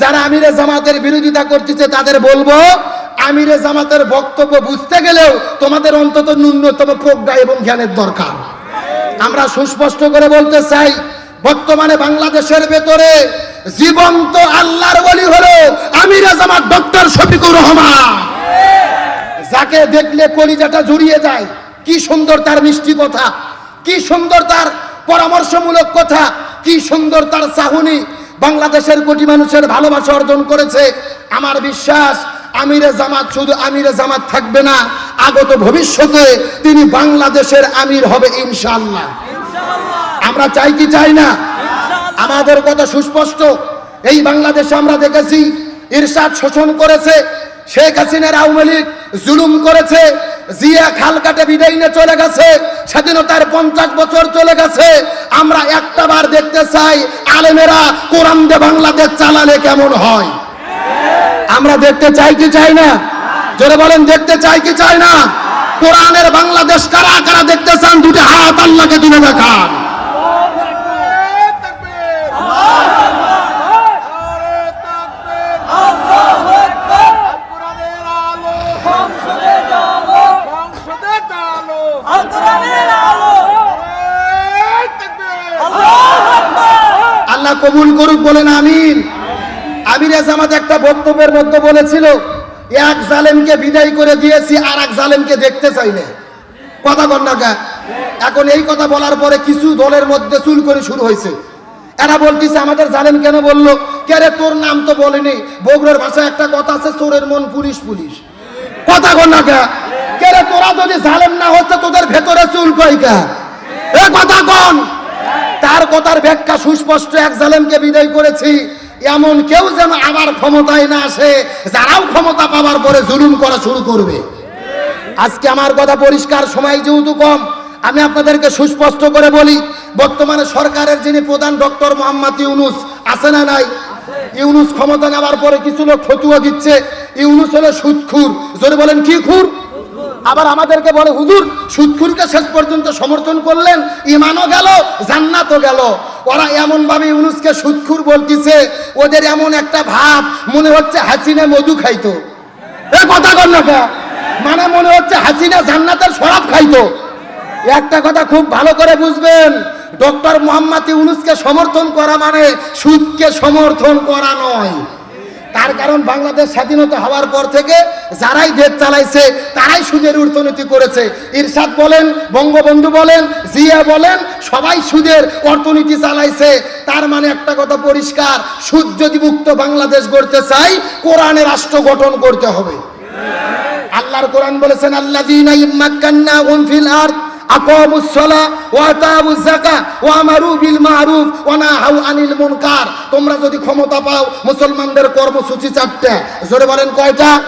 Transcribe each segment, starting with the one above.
যারা আমিরে জামাতের বিরোধিতা করতেছে তাদের বলব, আমিরে জামাতের বক্তব্য বুঝতে গেলেও তোমাদের অন্তত ন্যূনতম প্রজ্ঞা এবং জ্ঞানের দরকার। আমরা সুস্পষ্ট করে বলতে চাই, বর্তমানে বাংলাদেশের ভেতরে জীবন্ত আল্লাহর বলি হলো আমিরে জামাত ডক্টর শফিকুর রহমান। যাকে দেখলে কলিজাটা জুড়িয়ে যায়, কি সুন্দর তার মিষ্টি কথা, কি সুন্দর তার পরামর্শমূলক কথা, কি সুন্দর তার চাহুনি বাংলাদেশের কোটি মানুষের ভালোবাসা অর্জন করেছে। আমার বিশ্বাস, আমিরে জামাত শুধু আমিরে জামাত থাকবে না, আগত ভবিষ্যতে তিনি বাংলাদেশের আমির হবে ইনশাআল্লাহ। আমরা চাই কি চাই না? আমাদের কথা সুস্পষ্ট। এই বাংলাদেশে আমরা দেখেছি, ইরশাদ শোষণ করেছে, শেখ হাসিনার আওয়ামী লীগ জুলুম করেছে জিয়া খাল কাটে বিদায় নিয়ে চলে গেছে। স্বাধীনতার পঞ্চাশ বছর চলে গেছে। আমরা একটা বার দেখতে চাই, আলেমেরা কোরআন দে বাংলাদেশ চালালে কেমন হয়? আমরা দেখতে চাই কি চাই না? জোরে বলেন, দেখতে চাই কি চাই না? কোরআনের বাংলাদেশ কারা কারা দেখতে চান? দুটো হাত আল্লাহকে তুলে দেখান কবুল করুক বলেন আমিন। আমির জামাত একটা বক্তব্যের মধ্যে বলেছিল, এক জালেমকে বিদায় করে দিয়েছি আর এক জালেমকে দেখতে চাইলে কথা কন্যাকা এখন এই কথা বলার পরে কিছু দলের মধ্যে চুল করে শুরু হয়েছে। এরা বলতেছে, আমাদের জালেম কেন বলল? কে রে, তোর নাম তো বলেনি। বগুড়ার ভাষায় একটা কথা আছে, চোরের মন পুলিশ পুলিশ। কথা কন্যাকা কে? রে, তোরা যদি জালেম না হচ্ছে তোদের ভেতরে চুল কইকা এ কথা কন। তার কথার ব্যাখ্যা সুস্পষ্ট, এক জালেমকে বিদায় করেছি। এমন কেউ যেন আবার ক্ষমতায় না আসে, যারাও ক্ষমতা পাওয়ার পরে জুলুম করা শুরু করবে। আজকে আমার কথা পরিষ্কার, সময় যেহেতু কম, আমি আপনাদেরকে সুস্পষ্ট করে বলি, বর্তমানে সরকারের যিনি প্রধান ডক্টর মোহাম্মদ ইউনুস, আছে না নাই? ইউনুস ক্ষমতা নেওয়ার পরে কিছু লোক ফতুয়া দিচ্ছে। ইউনুস হলো সুদখুর জোরে বলেন, কি খুর? আবার আমাদেরকে বলে, হুজুর সুদখুরকে শেষ পর্যন্ত সমর্থন করলেন, ইমানও গেল, জান্নাতও গেল। ওরা এমন ভাবে ইউনুসকে সুদখুর বলতিছে, ওদের এমন একটা ভাব মনে হচ্ছে হাসিনে মধু খাইতো। এ কথা কর না? মানে মনে হচ্ছে হাসিনা জান্নাতের শরাব খাইতো। একটা কথা খুব ভালো করে বুঝবেন, ডক্টর মোহাম্মদ ইউনুসকে সমর্থন করা মানে সুদকে সমর্থন করা নয়। তার কারণ বাংলাদেশ স্বাধীনতা হওয়ার পর থেকে যারাই দেশ চালাইছে, তারাই সুদের অর্থনীতি করেছে। ইরশাদ বলেন, বঙ্গবন্ধু বলেন, জিয়া বলেন, সবাই সুদের অর্থনীতি চালাইছে। তার মানে একটা কথা পরিষ্কার, সুদ যদি মুক্ত বাংলাদেশ গড়তে চাই, কোরআনে রাষ্ট্র গঠন করতে হবে। আল্লাহর কোরআন বলেছেন আরদ। তোমরা যদি ক্ষমতা পাও, মুসলমানদের কর্মসূচি চারটে। জোরে বলেন কয়টা?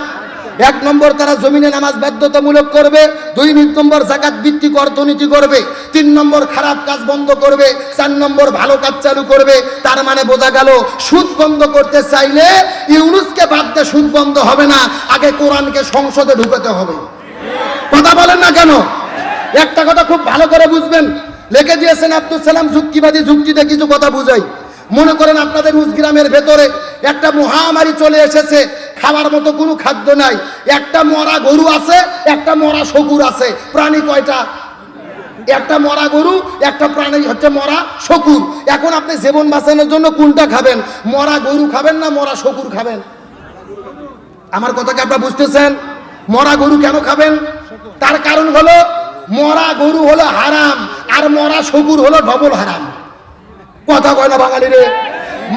এক নম্বর, তারা জমিনে নামাজ বাধ্যতামূলক করবে। দুই নম্বর জাকাত ভিত্তিক অর্থনীতি করবে। তিন নম্বর, খারাপ কাজ বন্ধ করবে। চার নম্বর, ভালো কাজ চালু করবে। তার মানে বোঝা গেল, সুদ বন্ধ করতে চাইলে ইউনুসকে বাদ সুদ বন্ধ হবে না। আগে কোরআনকে সংসদে ঢুকাতে হবে। কথা বলেন না কেন? একটা কথা খুব ভালো করে বুঝবেন। লিখে দিয়েছেন আব্দুল সালাম, যুক্তিবাদী যুক্তিতে কিছু কথা বুঝাই। মনে করেন আপনাদের উজগ্রামের ভেতরে একটা মহামারী চলে এসেছে, খাবার মতো কোনো খাদ্য নাই। একটা মরা গরু আছে, একটা মরা শকুর আছে। প্রাণী কয়টা? একটা মরা গরু, একটা প্রাণী হচ্ছে মরা শকুর। এখন আপনি জীবন বাঁচানোর জন্য কোনটা খাবেন? মরা গরু খাবেন না মরা শকুর খাবেন? আমার কথাকে আপনারা বুঝতেছেন? মরা গরু কেন খাবেন? তার কারণ হলো মরা গরু হলো হারাম আর মরা শুকুর হলো ডবল হারাম। কথা কয় না বাঙালি রে?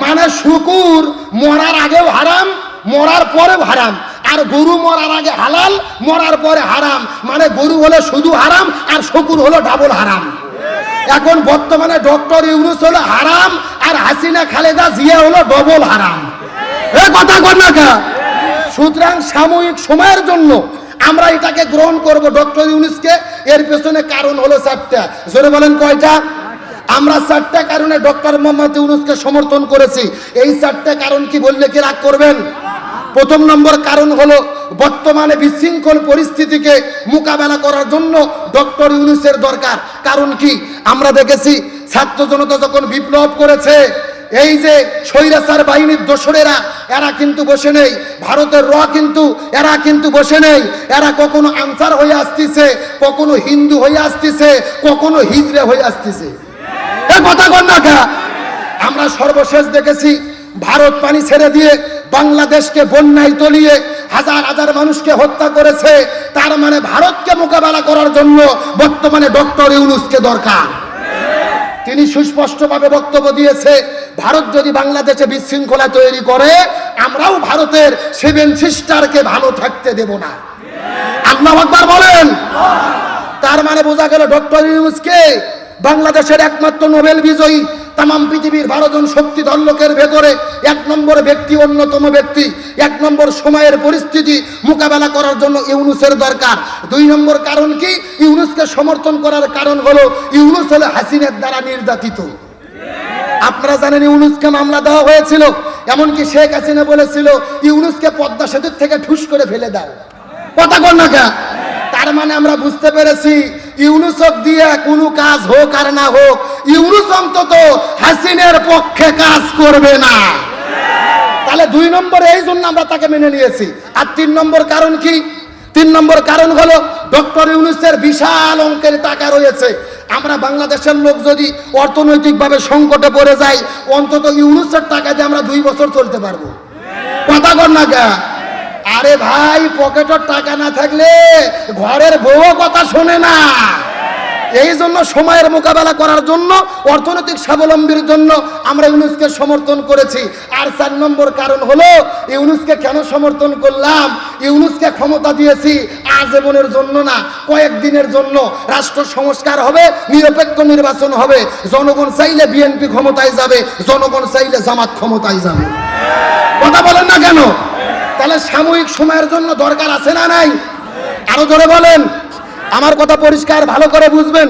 মানে শুকুর মরার আগেও হারাম, মরার পরেও হারাম। আর গরু মরার আগে হালাল, মরার পরে হারাম। মানে গরু হলো শুধু হারাম আর শুকুর হলো ডাবল হারাম। এখন বর্তমানে ডক্টর ইউনুস হলো হারাম আর হাসিনা খালেদা জিয়া হলো ডবল হারাম। এ কথা কর না সুতরাং সাময়িক সময়ের জন্য আমরা এটাকে গ্রহণ করব ডক্টর ইউনুসকে, এর পেছনে কারণ হলো চারটা। জোরে বলেন কয়টা? আমরা চারটা কারণে ডক্টর মোহাম্মদ ইউনুসকে সমর্থন করেছি। এই চারটা কারণ কি বললে কি রাগ করবেন? প্রথম নম্বর কারণ হলো বর্তমানে বিশৃঙ্খল পরিস্থিতিকে মোকাবেলা করার জন্য ডক্টর ইউনুসের দরকার। কারণ কি? আমরা দেখেছি ছাত্র জনতা যখন বিপ্লব করেছে এই যে স্বৈরাচার বাহিনীর দোসরেরা, এরা কিন্তু বসে নেই। ভারতের র কিন্তু, এরা কিন্তু বসে নেই। এরা কখনো আনসার হয়ে আসতেছে, কখনো হিন্দু হয়ে আসতেছে, কখনো হিজড়ে হয়ে আসতেছে। কথা আমরা সর্বশেষ দেখেছি, ভারত পানি ছেড়ে দিয়ে বাংলাদেশকে বন্যায় তলিয়ে হাজার হাজার মানুষকে হত্যা করেছে। তার মানে ভারতকে মোকাবেলা করার জন্য বর্তমানে ডক্টর ইউনুসকে দরকার। তিনি সুস্পষ্টভাবে বক্তব্য দিয়েছে, ভারত যদি বাংলাদেশে বিশৃঙ্খলা তৈরি করে, আমরাও ভারতের সেভেন সিস্টারকে ভালো থাকতে দেব না। আল্লাহ আকবার বলেন। তার মানে বোঝা গেল ডক্টর ইউনুসকে বাংলাদেশের একমাত্র নোবেল বিজয়ী তাম পৃথিবীর বারো জন শক্তিধর লোকের ভেতরে এক নম্বর ব্যক্তি অন্যতম ব্যক্তি, এক নম্বর সময়ের পরিস্থিতি মোকাবেলা করার জন্য ইউনুসের দরকার। দুই নম্বর কারণ কি? ইউনুসকে সমর্থন করার কারণ হলো ইউনুস হলো হাসিনের দ্বারা নির্যাতিত। আপনারা জানেন ইউনুসকে মামলা দেওয়া হয়েছিল, এমনকি শেখ হাসিনা বলেছিল, ইউনুসকে পদ্মা সেতুর থেকে ঠুস করে ফেলে দাও। কথা কর না তার মানে আমরা বুঝতে পেরেছি ইউনুসক দিয়ে কোনো কাজ হোক আর না হোক, ইউনুস অন্তত হাসিনের পক্ষে কাজ করবে না। তাহলে দুই নম্বর এই জন্য আমরা তাকে মেনে নিয়েছি। আর তিন নম্বর কারণ কি? তিন নম্বর কারণ হলো, ডক্টর ইউনুসের বিশাল অঙ্কের টাকা রয়েছে। আমরা বাংলাদেশের লোক যদি অর্থনৈতিকভাবে সংকটে পড়ে যাই অন্তত ইউনুসের টাকা দিয়ে আমরা দুই বছর চলতে পারব। কথা কর না আরে ভাই পকেটের টাকা না থাকলে ঘরের বউ কথা শোনে না। এই জন্য সময়ের মোকাবেলা করার জন্য, অর্থনৈতিক স্বাবলম্বীর জন্য আমরা ইউনুসকে সমর্থন করেছি। আর চার নম্বর কারণ হলো, ইউনুসকে কেন সমর্থন করলাম? ইউনুসকে ক্ষমতা দিয়েছি আজীবনের জন্য না, কয়েকদিনের জন্য। রাষ্ট্র সংস্কার হবে, নিরপেক্ষ নির্বাচন হবে। জনগণ চাইলে বিএনপি ক্ষমতায় যাবে, জনগণ চাইলে জামাত ক্ষমতায় যাবে। কথা বলেন না কেন? তাহলে সাময়িক সময়ের জন্য দরকার আছে না নাই? আরও জোরে বলেন। আমার কথা পরিষ্কার, ভালো করে বুঝবেন।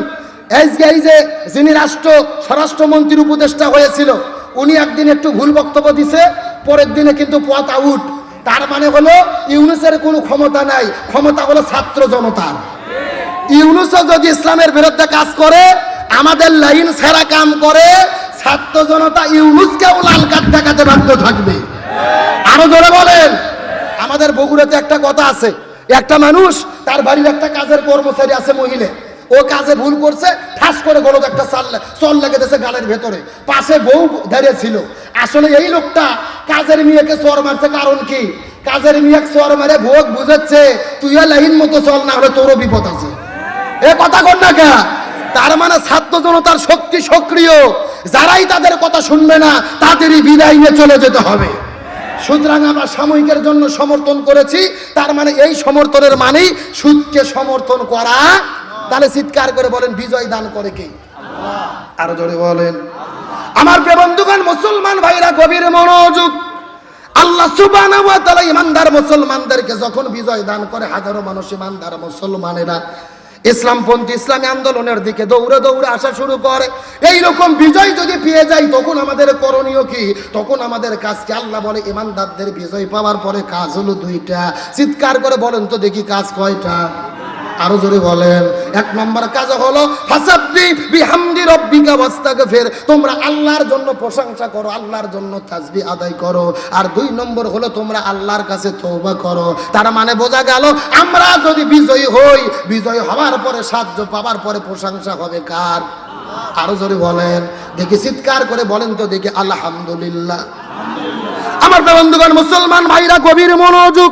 এই যে যিনি রাষ্ট্র, স্বরাষ্ট্রমন্ত্রীর উপদেষ্টা হয়েছিল, উনি একদিন একটু ভুল বক্তব্য দিছে, পরের দিনে কিন্তু পথ আউট। তার মানে হলো, ইউনুসের কোনো ক্ষমতা নাই। ক্ষমতা হলো ছাত্র জনতার। ইউনুসও যদি ইসলামের বিরুদ্ধে কাজ করে, আমাদের লাইন সেরা কাম করে, ছাত্র জনতা ইউনুসকেও লাল কার্ড দেখাতে বাধ্য থাকবে। আরও জোরে বলেন। আমাদের বগুড়াতে একটা কথা আছে। একটা মানুষ, তার বাড়ির একটা কাজের কর্মচারী আছে মহিলা। ও কাজে ভুল করছে, ঠাস করে গলত একটা চাল চল লেগে দিয়েছে গালের ভেতরে। পাশে বউ দাঁড়িয়ে ছিল। আসলে এই লোকটা কাজের মেয়েকে চর মারছে কারণ কি? কাজের মেয়ে চর মারে ভোগ বুঝাচ্ছে, তুই লাইন মতো চল, না হলে তোরও বিপদ আছে। এ কথা কর না কে? তার মানে ছাত্র জনতার শক্তি সক্রিয়। যারাই তাদের কথা শুনবে না, তাদেরই বিদায় নিয়ে চলে যেতে হবে। সুতরাং আমরা সাময়িকের জন্য সমর্থন করেছি, তার মানে এই সমর্থনের মানেই সুদকে সমর্থন করা। তাহলে চিৎকার করে বলেন, বিজয় দান করে কে? আরও জোরে বলেন। আমার বন্ধুগণ, মুসলমান ভাইরা, গভীর মনোযোগ। আল্লাহ সুবহানাহু ওয়া তাআলা ইমানদার মুসলমানদেরকে যখন বিজয় দান করে, হাজারো মানুষ ইমানদার মুসলমানেরা ইসলামপন্থী ইসলামী আন্দোলনের দিকে দৌড়ে দৌড়ে আসা শুরু করে। এই রকম বিজয় যদি পেয়ে যাই তখন আমাদের করণীয় কি? তখন আমাদের কাজ কাজকে আল্লাহ বলে, ইমানদারদের বিজয় পাওয়ার পরে কাজ হলো দুইটা। চিৎকার করে বলেন তো দেখি কাজ কয়টা? আরও জোরে বলেন। এক নম্বর কাজ হলো তোমরা আল্লাহর জন্য প্রশংসা করো, আল্লাহর জন্য তাজবি আদায় করো। আর দুই নম্বর হলো, তোমরা আল্লাহর কাছে তওবা করো। তার মানে বোঝা গেল, আমরা যদি বিজয়ী হই, বিজয় হওয়ার পরে সাহায্য পাওয়ার পরে প্রশংসা হবে কার? আরও জোরে বলেন। দেখি চিৎকার করে বলেন তো, দেখি আলহামদুলিল্লাহ। আমার বন্ধুগণ, মুসলমান ভাইরা, গভীর মনোযোগ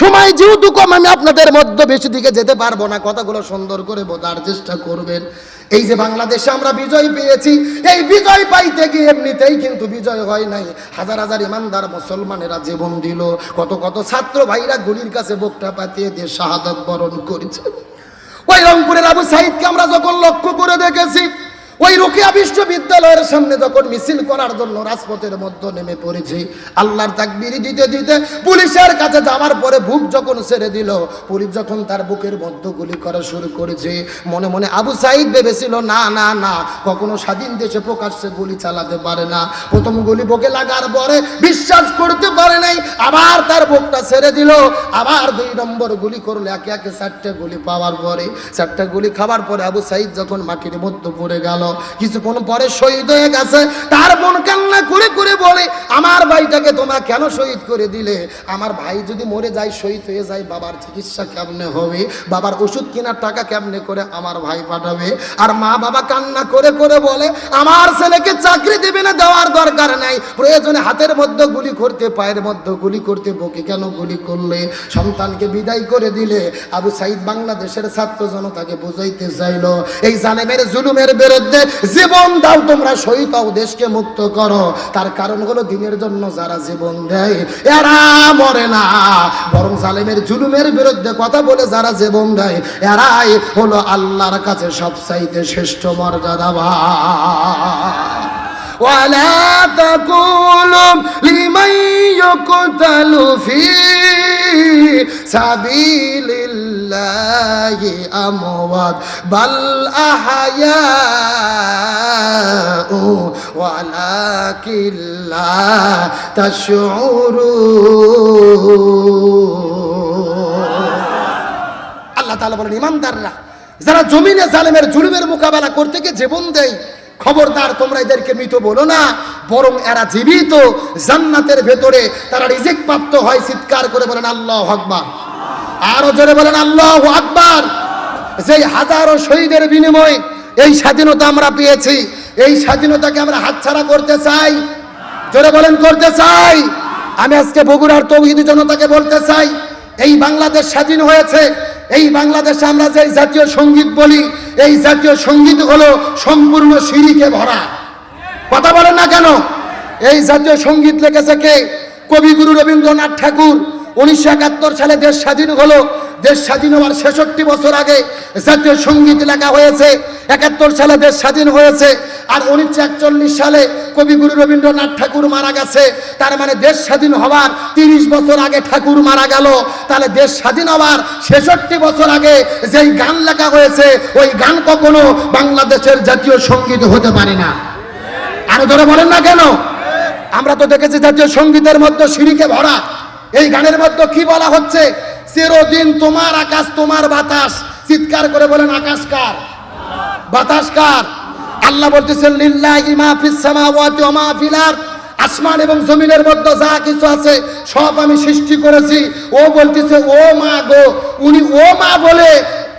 সময় যেহেতু কম, আমি আপনাদের মধ্যে বেশি দিকে যেতে পারব না। কথাগুলো সুন্দর করে বোঝার চেষ্টা করবেন। এই যে বাংলাদেশে আমরা বিজয় পেয়েছি, এই বিজয় পাইতে গিয়ে এমনিতেই কিন্তু বিজয় হয় নাই। হাজার হাজার ইমানদার মুসলমানেরা জীবন দিল। কত কত ছাত্র ভাইরা গুলির কাছে বুকটা পাতিয়ে দিয়ে শাহাদত বরণ করেছে। ওই রংপুরের আবু সাইদকে আমরা যখন লক্ষ্য করে দেখেছি ওই রোকিয়া বিশ্ববিদ্যালয়ের সামনে যখন মিছিল করার জন্য রাজপথের মধ্যে নেমে পড়েছি, আল্লাহর তাকবির দিতে দিতে পুলিশের কাছে যাওয়ার পরে বুক যখন ছেড়ে দিল, পুলিশ যখন তার বুকের মধ্যে গুলি করা শুরু করেছে, মনে মনে আবু সাইদ ভেবেছিল, না না না, কখনো স্বাধীন দেশে প্রকাশ্যে গুলি চালাতে পারে না। প্রথম গুলি বুকে লাগার পরে বিশ্বাস করতে পারে নাই, আবার তার বুকটা ছেড়ে দিল। আবার দুই নম্বর গুলি করল, একে একে চারটে গুলি পাওয়ার পরে। চারটে গুলি খাবার পরে আবু সাইদ যখন মাটির মধ্যে পড়ে গেল কিছুক্ষণ পরে শহীদ হয়ে গেছে। তার বোন কান্না করে করে বলে, আমার ভাইটাকে তোমরা কেন শহীদ করে দিলে? আমার ভাই যদি মরে যায়, শহীদ হয়ে যায়, বাবার চিকিৎসা কেমনে হবে? বাবার ওষুধ কেনার টাকা কেমনে করে আমার ভাই পাঠাবে? আর মা বাবা কান্না করে করে বলে, আমার ছেলেকে চাকরি দেবে না, দেওয়ার দরকার নাই। প্রয়োজনে হাতের মধ্যে গুলি করতে, পায়ের মধ্যে গুলি করতে বকে কেন গুলি করলে? সন্তানকে বিদায় করে দিলে। আবু সাইদ বাংলাদেশের ছাত্র জনতাকে বুঝাইতে চাইলো, এই জালেমের জুলুমের বিরুদ্ধে জীবন দাও তোমরা শহীদ হও দেশকে মুক্ত করো তার কারণ হলো দিনের জন্য যারা জীবন দেয় এরা মরে না বরং জালেমের জুলুমের বিরুদ্ধে কথা বলে যারা জীবন দেয় এরাই হলো আল্লাহর কাছে সবচাইতে শ্রেষ্ঠ মর্যাদাবান ولا تقولوا لمن يقتل في سبيل আল্লাহ তাআলা বলেন, ইমানদাররা, যারা জমিনে জালেমের জুলুমের মোকাবেলা করতে গিয়ে জীবন দেয়, খবরদার তোমরা এদেরকে মৃত বলো না, বরং এরা জীবিত, জান্নাতের ভেতরে তারা রিজেক্ট প্রাপ্ত হয়, চিৎকার করে বলেন, আল্লাহ হকবা আরও জোরে বলেন, আল্লাহ আকবার। যেই হাজারো শহীদের বিনিময়ে এই স্বাধীনতা আমরা পেয়েছি, এই স্বাধীনতাকে আমরা হাতছাড়া করতে চাই। জোরে বলেন, করতে চাই। আমি আজকে বগুড়ার তৌহিদি জনতাকে বলতে চাই, এই বাংলাদেশ স্বাধীন হয়েছে। এই বাংলাদেশে আমরা যে জাতীয় সংগীত বলি, এই জাতীয় সংগীত হলো সম্পূর্ণ সিঁড়িকে ভরা। কথা বলেন না কেন? এই জাতীয় সংগীত লিখেছে কে? কবিগুরু রবীন্দ্রনাথ ঠাকুর। উনিশশো একাত্তর সালে দেশ স্বাধীন হলো। দেশ স্বাধীন হওয়ার ছেষট্টি বছর আগে জাতীয় সংগীত লেখা হয়েছে। একাত্তর সালে দেশ স্বাধীন হয়েছে। আর উনিশশো একচল্লিশ সালে কবিগুরু রবীন্দ্রনাথ ঠাকুর মারা গেছে। তার মানে দেশ স্বাধীন হওয়ার তিরিশ বছর আগে ঠাকুর মারা গেল। তাহলে দেশ স্বাধীন হওয়ার ছেষট্টি বছর আগে যেই গান লেখা হয়েছে, ওই গান কখনো বাংলাদেশের জাতীয় সংগীত হতে পারে না। আরও ধরে বলেন না কেন? আমরা তো দেখেছি জাতীয় সঙ্গীতের মধ্যে সিঁড়িকে ভরা। এই গানের মধ্যে কি বলা হচ্ছে? চিরদিন তোমার আকাশ, তোমার বাতাস। চিৎকার করে বলেন, আকাশ কার? বাতাস কার? আল্লাহ বলতেছেন, লিল্লাহি মা ফিস সামাওয়াতি ওয়া মা ফিল আরদ। আসমান এবং জমিনের মধ্যে যা কিছু আছে, সব আমি সৃষ্টি করেছি। ও বলতেছে, ও মা গো। উনি, ও মা বলে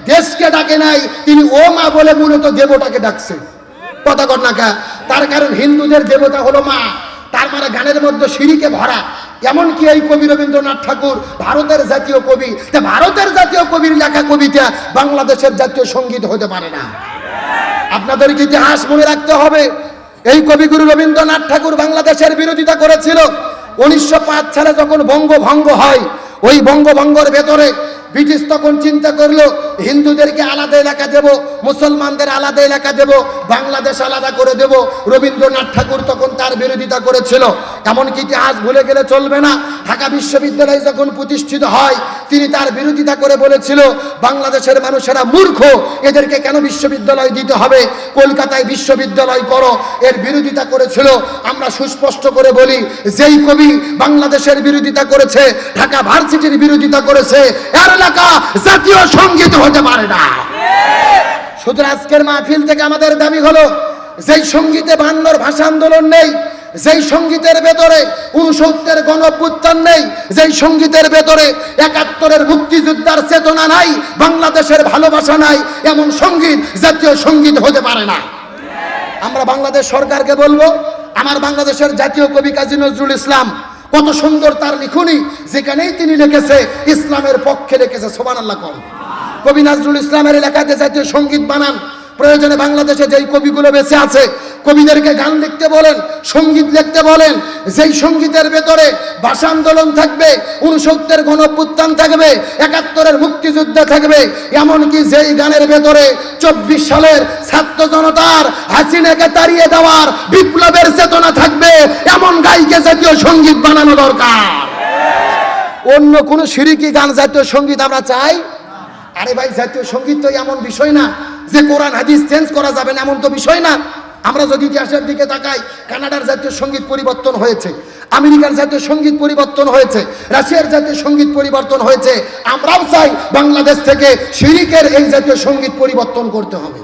দেশকে ডাকে নাই। তিনি, ও মা বলে মূলত দেবতাকে ডাকছে। কথা কর না? তার কারণ হিন্দুদের দেবতা হলো মা। তার মানে গানের মধ্যে সিঁড়িকে ভরা। এমনকি এই কবি রবীন্দ্রনাথ ঠাকুর, ভারতের জাতীয় কবি, তা ভারতের জাতীয় কবির লেখা কবিতা বাংলাদেশের জাতীয় সংগীত হতে পারে না। আপনাদেরকে ইতিহাস মনে রাখতে হবে? এই কবিগুরু রবীন্দ্রনাথ ঠাকুর বাংলাদেশের বিরোধিতা করেছিল। উনিশশো পাঁচ সালে যখন বঙ্গভঙ্গ হয়, ওই বঙ্গভঙ্গর ভেতরে ব্রিটিশ তখন চিন্তা করল, হিন্দুদেরকে আলাদা এলাকা দেব, মুসলমানদের আলাদা এলাকা দেব, বাংলাদেশ আলাদা করে দেব। রবীন্দ্রনাথ ঠাকুর তখন তার বিরোধিতা করেছিল। এমনকি ইতিহাস ভুলে গেলে চলবে না। ঢাকা বিশ্ববিদ্যালয় যখন প্রতিষ্ঠিত হয় তিনি তার বিরোধিতা করে বলেছিল, বাংলাদেশের মানুষেরা মূর্খ, এদেরকে কেন বিশ্ববিদ্যালয় দিতে হবে? কলকাতায় বিশ্ববিদ্যালয় করো। এর বিরোধিতা করেছিল। আমরা সুস্পষ্ট করে বলি, যেই কবি বাংলাদেশের বিরোধিতা করেছে, ঢাকা ভার্সিটির বিরোধিতা করেছে, এর এলাকা জাতীয় সংগীত হতে পারে না। শুধু আজকের মাহফিল থেকে আমাদের দাবি হলো, যেই সঙ্গীতে বান্নর ভাষা আন্দোলন নেই যেই সঙ্গীতের ভেতরে উনসত্তরের গণ অভ্যুত্থান নেই, যেই সঙ্গীতের ভেতরে একাত্তরের মুক্তিযোদ্ধার চেতনা নাই, বাংলাদেশের ভালোবাসা নাই, এমন সংগীত, জাতীয় সংগীত হতে পারে না। আমরা বাংলাদেশ সরকারকে বলব, আমার বাংলাদেশের জাতীয় কবি কাজী নজরুল ইসলাম, কত সুন্দর তার লিখনি, যেখানেই তিনি লিখেছে, ইসলামের পক্ষে লিখেছে সোবান আল্লাহ কম কবি নজরুল ইসলামের এলাকাতে জাতীয় সংগীত বানান, প্রয়োজনে বাংলাদেশে যেই কবিগুলো বেঁচে আছে কবিদেরকে গান লিখতে বলেন, সংগীত লিখতে বলেন, যেই সঙ্গীতের ভেতরে ভাষা আন্দোলন থাকবে উনসত্তর গণপুত্থান থাকবে একাত্তরের মুক্তিযুদ্ধ থাকবে, এমনকি যেই গানের ভেতরে চব্বিশ সালের ছাত্র জনতার হাসিনাকে তাড়িয়ে দেওয়ার বিপ্লবের চেতনা থাকবে, এমন গাইকে জাতীয় সংগীত বানানো দরকার। অন্য কোন সিরিকি গান জাতীয় সংগীত আমরা চাই? আরে ভাই, জাতীয় সংগীত তো এমন বিষয় না, যে কোরআন, হাদিস চেঞ্জ করা যাবে না, এমন তো বিষয় না। আমরা যদি ইতিহাসের দিকে তাকাই, কানাডার জাতীয় সংগীত পরিবর্তন হয়েছে, আমেরিকার জাতীয় সংগীত পরিবর্তন হয়েছে, রাশিয়ার জাতীয় সংগীত পরিবর্তন হয়েছে, আমরাও চাই বাংলাদেশ থেকে শিরিকের এই জাতীয় সংগীত পরিবর্তন করতে হবে।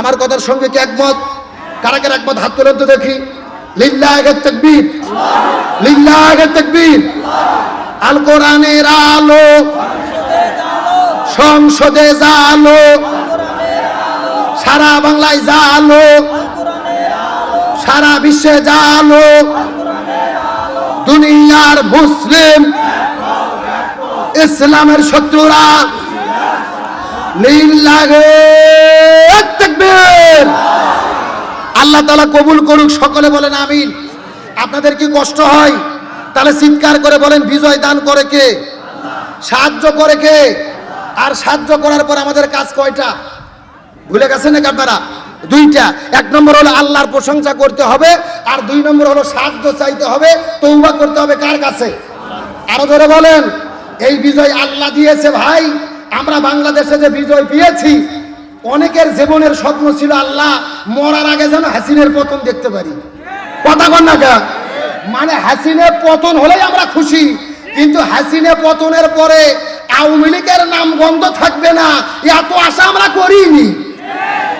আমার কথার সঙ্গে কি একমত? কারা কারা একমত? হাত তুলেন তো দেখি। লিল্লাহের তকবীর। লিল্লাহের তকবীর। আল কোরআনের আলো সংসদে জালো, সারা বাংলায় জালো। সারা বিশ্বে জালো দুনিয়ার মুসলিম, ইসলামের শত্রুরা লিল্লাহে লাগে। আল্লাহ তাআলা কবুল করুক, সকলে বলেন আমিন। আপনাদের কি কষ্ট হয়? তাহলে চিৎকার করে বলেন, বিজয় দান করে কে? সাহায্য করে কে? আর সাহায্য করার পর আমাদের কাজ কয়টা? ভুলে গেছেন নাকি আপনারা? দুইটা। এক নম্বর হলো আল্লাহর প্রশংসা করতে হবে, আর দুই নম্বর হলো সাহায্য চাইতে হবে, তৌবা করতে হবে কার কাছে? আরও ধরে বলেন, এই বিজয় আল্লাহ দিয়েছে ভাই, আমরা বাংলাদেশে যে বিজয় পেয়েছি, অনেকের জীবনের স্বপ্ন ছিল আল্লাহ মরার আগে যেন হাসিনের পতন দেখতে পারি। কথা কন না কে? মানে হাসিনের পতন হলেই আমরা খুশি, কিন্তু হাসিনে পতনের পরে আওয়ামী লীগের নাম বন্ধ থাকবে না, এত আশা আমরা করিনি।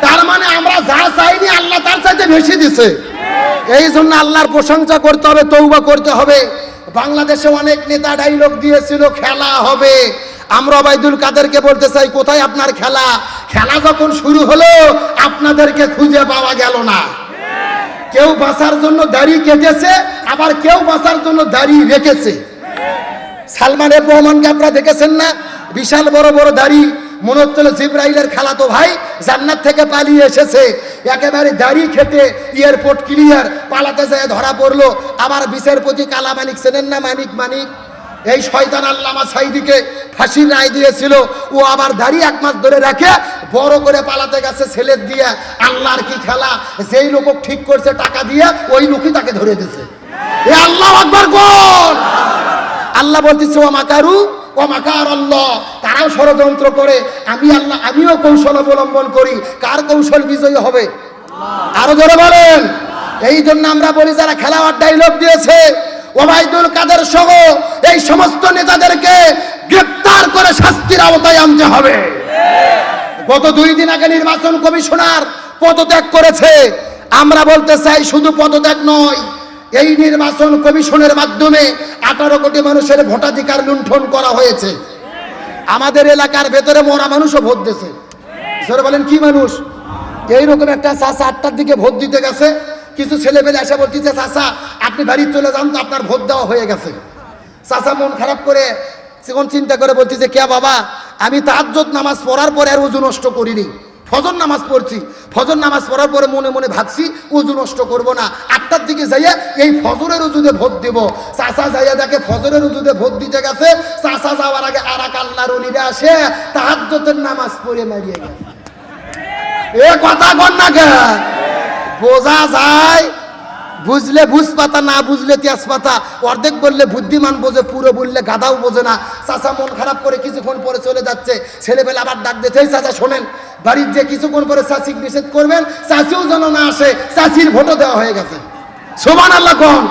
তার মানে আমরা যা চাইনি, আল্লাহ তার চাইতে বেশি দিছে। এই জন্য আল্লাহর প্রশংসা করতে হবে, তৌবা করতে হবে। বাংলাদেশে অনেক নেতা ডাইলগ দিয়েছিল, খেলা হবে। আমরা ওবায়দুল কাদেরকে বলতে চাই, কোথায় আপনার খেলা? খেলা যখন শুরু হলো, আপনাদেরকে খুঁজে পাওয়া গেল না। কেউ বাঁচার জন্য দাড়ি কেটেছে, আবার কেউ বাঁচার জন্য দাড়ি রেখেছে। সালমান এফ রহমানকে আপনারা দেখেছেন না? বিশাল বড় বড় দাড়ি মনে হচ্ছিল জিব্রাইলের খেলা তো ভাই জান্নাত থেকে পালিয়ে এসেছে। একেবারে দাড়ি খেতে এয়ারপোর্ট ক্লিয়ার পালাতে যায় ধরা পড়ল। আবার বিচারপতি কালা মানিক, চেনেন না মানিক মানিক? এই শয়তান আল্লামা সাইদিকে ফাঁসির রায় দিয়েছিল। ও আবার দাড়ি এক মাস ধরে রাখে, বড় করে পালাতে গেছে ছেলের দিয়ে। আল্লাহর কি খেলা? যেই লোক ঠিক করছে টাকা দিয়ে, ওই লোকই তাকে ধরে দিছে এ আল্লাহ আকবার, কোন? আল্লাহ বলতেছে ও মাকারু আল্লাহ। তারাও ষড়যন্ত্র করে। আমি আল্লাহ আমিও কৌশল অবলম্বন করি। কার কৌশল বিজয়ী হবে? আরও জোরে বলেন। এই জন্য আমরা বলি যারা খেলাওয়ার ডাইলগ দিয়েছে ওবায়দুল কাদের সহ এই সমস্ত নেতাদেরকে গ্রেপ্তার করে শাস্তির আওতায় আনতে হবে। গত দুই দিন আগে নির্বাচন কমিশনার পদত্যাগ করেছে। আমরা বলতে চাই শুধু পদত্যাগ নয় এই নির্বাচন কমিশনের মাধ্যমে আঠারো কোটি মানুষের ভোটাধিকার লুণ্ঠন করা হয়েছে। আমাদের এলাকার ভেতরে মরা মানুষও ভোট দিয়েছে। সরে বলেন, কি মানুষ? এইরকম একটা চাষা আটটার দিকে ভোট দিতে গেছে, কিছু ছেলে পেলে এসে বলতেছে, চাষা, আপনি বাড়ি চলে যান তো আপনার ভোট দেওয়া হয়ে গেছে। চাষা মন খারাপ করে তখন চিন্তা করে বলতেছে, কে বাবা, আমি তাহাজ্জত নামাজ পড়ার পরে আর উজু নষ্ট করিনি। ফজর নামাজ পড়ছি। ফজর নামাজ পড়ার পরে মনে মনে ভাবছি, উজু নষ্ট করব না। আটটার দিকে যাইয়া এই ফজরের উজুতে ভোট দেব। চাষা যাইয়া দেখে ফজরের উজুতে ভোট দিতে গেছে। চাষা যাওয়ার আগে আর এক আল্লাহর অলিরা আসে তাহাজ্জতের নামাজ পড়ে মারিয়ে গেছে। এ কথা বল না কে? বোঝা যায় বুঝলে বুঝ পাতা, না বুঝলে তেজ পাতা। অর্ধেক বললে বুদ্ধিমান বোঝে, পুরো বললে গাধাও বোঝে না। চাষা মন খারাপ করে কিছুক্ষণ পরে চলে যাচ্ছে। ছেলেবেলা আবার ডাক দিতে চাষা শোনেন, বাড়ির যে কিছুক্ষণ পরে চাষি নিষেধ করবেন চাষিও যেন না আসে চাষির ভোটও দেওয়া হয়ে গেছে। সোমান আল্লাহ কন।